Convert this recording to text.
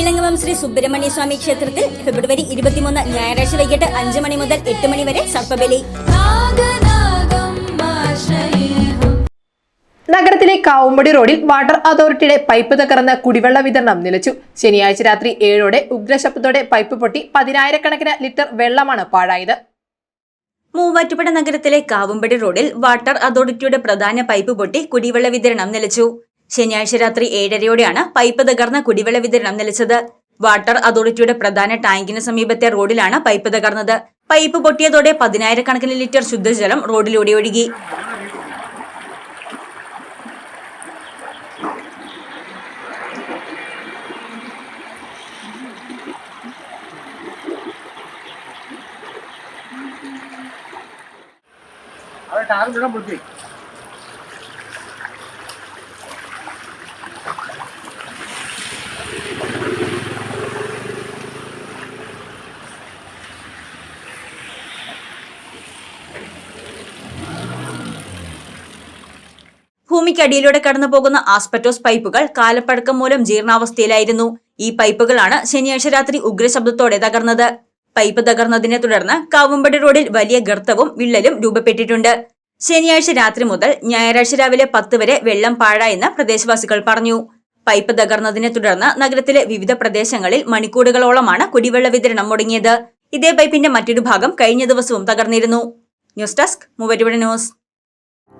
ഇളങ്ങവം ശ്രീ സുബ്രഹ്മണ്യ സ്വാമി ക്ഷേത്രത്തിൽ ഫെബ്രുവരി ഇരുപത്തിമൂന്ന് ഞായറാഴ്ച വൈകിട്ട് അഞ്ചു മണി മുതൽ എട്ട് മണി വരെ സർപ്പബലി. നഗരത്തിലെ കാവുമ്പടി റോഡിൽ വാട്ടർ അതോറിറ്റിയുടെ പൈപ്പ് തകർന്ന് കുടിവെള്ള വിതരണം നിലച്ചു. ശനിയാഴ്ച രാത്രി ഏഴോടെ ഉഗ്രശബ്ദത്തോടെ പൈപ്പ് പൊട്ടി പതിനായിരക്കണക്കിന് ലിറ്റർ വെള്ളമാണ് പാഴായത്. മൂവാറ്റുപുഴ നഗരത്തിലെ കാവുമ്പടി റോഡിൽ വാട്ടർ അതോറിറ്റിയുടെ പ്രധാന പൈപ്പ് പൊട്ടി കുടിവെള്ള വിതരണം നിലച്ചു. ശനിയാഴ്ച രാത്രി ഏഴരയോടെയാണ് പൈപ്പ് തകർന്ന കുടിവെള്ള വിതരണം നിലച്ചത്. വാട്ടർ അതോറിറ്റിയുടെ പ്രധാന ടാങ്കിന് സമീപത്തെ റോഡിലാണ് പൈപ്പ് തകർന്നത്. പൈപ്പ് പൊട്ടിയതോടെ പതിനായിരക്കണക്കിന് ലിറ്റർ ശുദ്ധജലം റോഡിലൂടെ ഒഴുകി. അവിടെ ടാറ് മുഴുവൻ ഭൂമിക്കടിയിലൂടെ കടന്നു പോകുന്ന ആസ്പെറ്റോസ് പൈപ്പുകൾ കാലപ്പഴക്കം മൂലം ജീർണാവസ്ഥയിലായിരുന്നു. ഈ പൈപ്പുകളാണ് ശനിയാഴ്ച രാത്രി ഉഗ്രശബ്ദത്തോടെ തകർന്നത്. പൈപ്പ് തകർന്നതിനെ തുടർന്ന് കാവുമ്പടി റോഡിൽ വലിയ ഗർത്തവും വിള്ളലും രൂപപ്പെട്ടിട്ടുണ്ട്. ശനിയാഴ്ച രാത്രി മുതൽ ഞായറാഴ്ച രാവിലെ പത്ത് വരെ വെള്ളം പാഴായെന്ന് പ്രദേശവാസികൾ പറഞ്ഞു. പൈപ്പ് തകർന്നതിനെ തുടർന്ന് നഗരത്തിലെ വിവിധ പ്രദേശങ്ങളിൽ മണിക്കൂറുകളോളമാണ് കുടിവെള്ള വിതരണം മുടങ്ങിയത്. ഇതേ പൈപ്പിന്റെ മറ്റൊരു ഭാഗം കഴിഞ്ഞ ദിവസവും തകർന്നിരുന്നു. ന്യൂസ് ഡെസ്ക് മൂവരുവിടെ ന്യൂസ്.